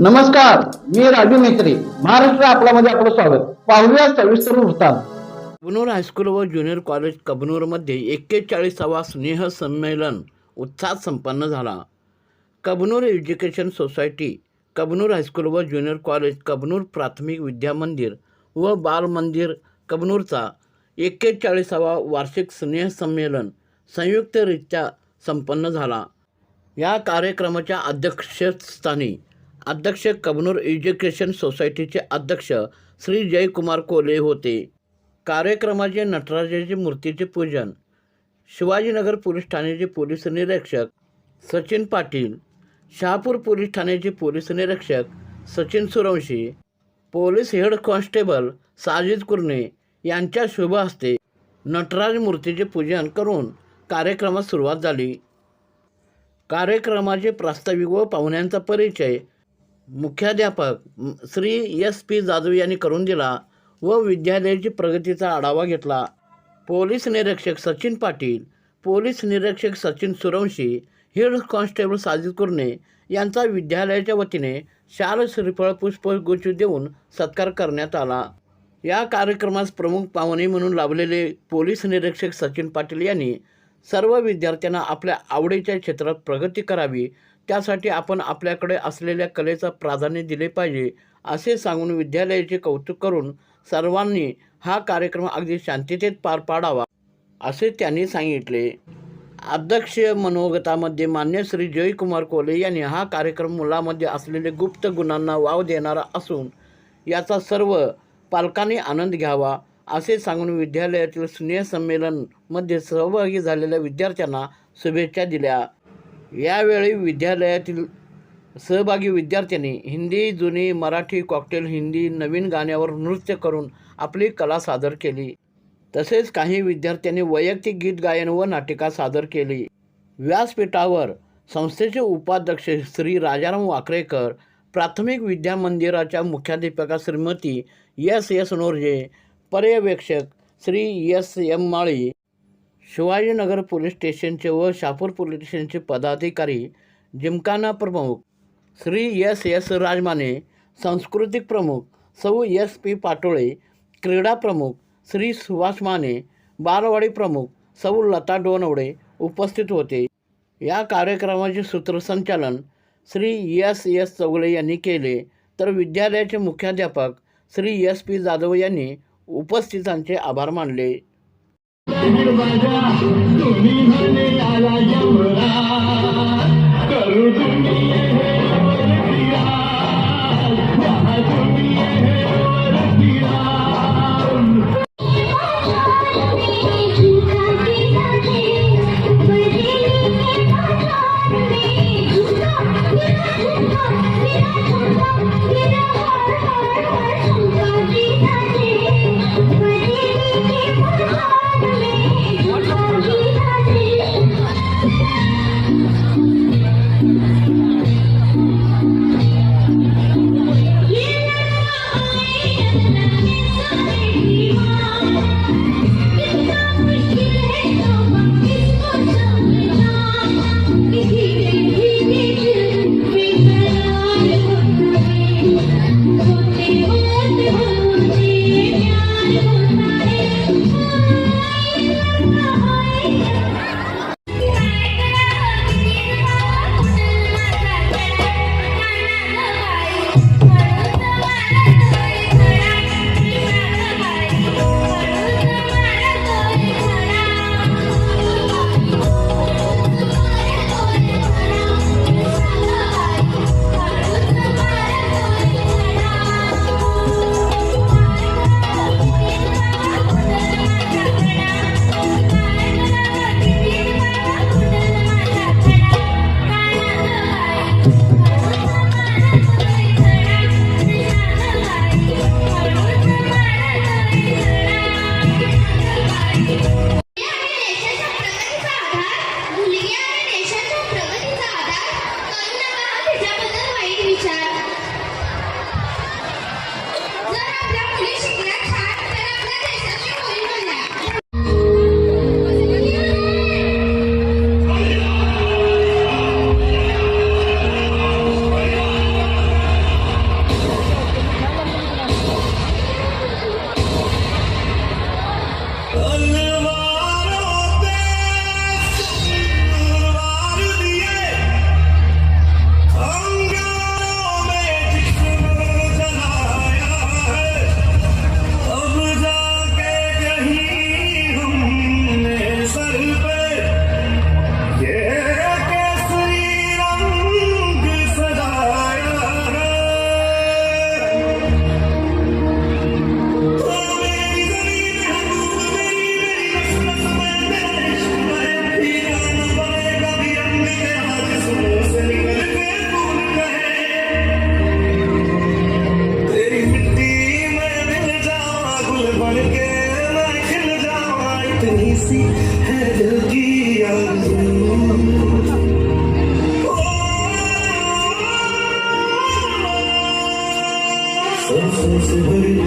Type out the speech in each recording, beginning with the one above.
नमस्कार मी राजू मेत्री महाराष्ट्र आपल्यामध्ये आपलं स्वागत. पाहुया सविस्तर वृत्तांत. कबनूर हायस्कूल व ज्युनियर कॉलेज कबनूरमध्ये एक्केचाळीसावा स्नेह संमेलन उत्साहात संपन्न झाला. Kabnur education society Kabnur high school व ज्युनियर कॉलेज कबनूर प्राथमिक विद्या मंदिर व बाल मंदिर कबनूरचा एक्केचाळीसावा वार्षिक स्नेह संमेलन संयुक्तरित्या संपन्न झाला. या कार्यक्रमाच्या अध्यक्षस्थानी अध्यक्ष कबनूर एज्युकेशन सोसायटीचे अध्यक्ष श्री जयकुमार कोले होते. कार्यक्रमाचे नटराजाचे मूर्तीचे पूजन शिवाजीनगर पोलीस ठाण्याचे पोलीस निरीक्षक सचिन पाटील शहापूर पोलीस ठाण्याचे पोलीस निरीक्षक Sachin Survashi police head constable Sajid Kurne यांच्या शुभ हस्ते नटराज मूर्तीचे पूजन करून कार्यक्रमास सुरुवात झाली. कार्यक्रमाचे प्रास्ताविक व पाहुण्यांचा परिचय मुख्याध्यापक श्री एस पी जाधव यांनी करून दिला व विद्यालयाची प्रगतीचा आढावा घेतला. पोलीस निरीक्षक सचिन पाटील पोलीस निरीक्षक सचिन सुरवंशी हेड कॉन्स्टेबल साजिद कुर्णे यांचा विद्यालयाच्या वतीने शाल श्रीफळ पुष्पगुच्छ देऊन सत्कार करण्यात आला. या कार्यक्रमास प्रमुख पाहुणे म्हणून लाभलेले पोलीस निरीक्षक सचिन पाटील यांनी सर्व विद्यार्थ्यांना आपल्या आवडीच्या क्षेत्रात प्रगती करावी त्यासाठी आपण आपल्याकडे असलेल्या कलेचा प्राधान्य दिले पाहिजे असे सांगून विद्यालयाचे कौतुक करून सर्वांनी हा कार्यक्रम अगदी शांततेत पार पाडावा असे त्यांनी सांगितले. अध्यक्ष मनोगतामध्ये मान्य श्री जयकुमार कोले यांनी हा कार्यक्रम मुलामध्ये असलेले गुप्त गुणांना वाव देणारा असून याचा सर्व पालकांनी आनंद घ्यावा असे सांगून विद्यालयातील स्नेहसंमेलनमध्ये सहभागी झालेल्या विद्यार्थ्यांना शुभेच्छा दिल्या. यावेळी विद्यालयातील सहभागी विद्यार्थ्यांनी हिंदी जुनी मराठी कॉकटेल हिंदी नवीन गाण्यावर नृत्य करून आपली कला सादर केली. तसेच काही विद्यार्थ्यांनी वैयक्तिक गीत गायन व नाटिका सादर केली. व्यासपीठावर संस्थेचे उपाध्यक्ष श्री राजाराम वाकरेकर प्राथमिक विद्या मंदिराच्या मुख्याध्यापिका श्रीमती एस एस नोरजे पर्यवेक्षक Shri S M Mali Shivajinagar police स्टेशनचे व शापूर पोलीस स्टेशनचे पदाधिकारी जिमखाना प्रमुख श्री एस एस राजमाने सांस्कृतिक प्रमुख सौ एस पी पाटोळे क्रीडा प्रमुख श्री सुभाष माने बालवाडी प्रमुख सौ लता डोनवडे उपस्थित होते. या कार्यक्रमाचे सूत्रसंचालन श्री एस एस चौगले यांनी केले. तर विद्यालयाचे मुख्याध्यापक श्री एस पी जाधव यांनी उपस्थितांचे आभार मानले. Menino vai dar, dormindo.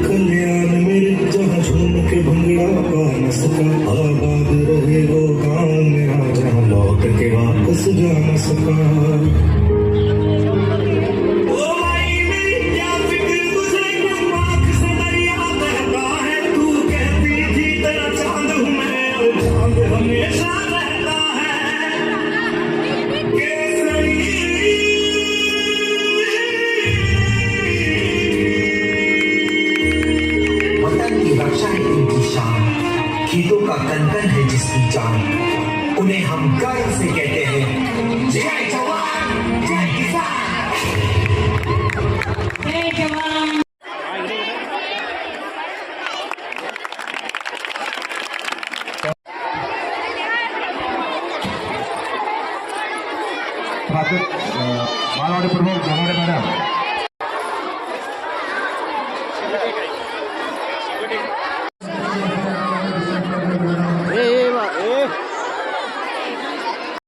कल्याण मेरे जहाँ झूम के भंगड़ा पा सका। आबाद रहे वो में मेरा जहाँ लौट के वापस जा न सका। कंकन है जिसकी जान। उन्हें हम गर्व से कहते हैं। जय जवान जय किसान। प्रमुख धनाडे मॅडम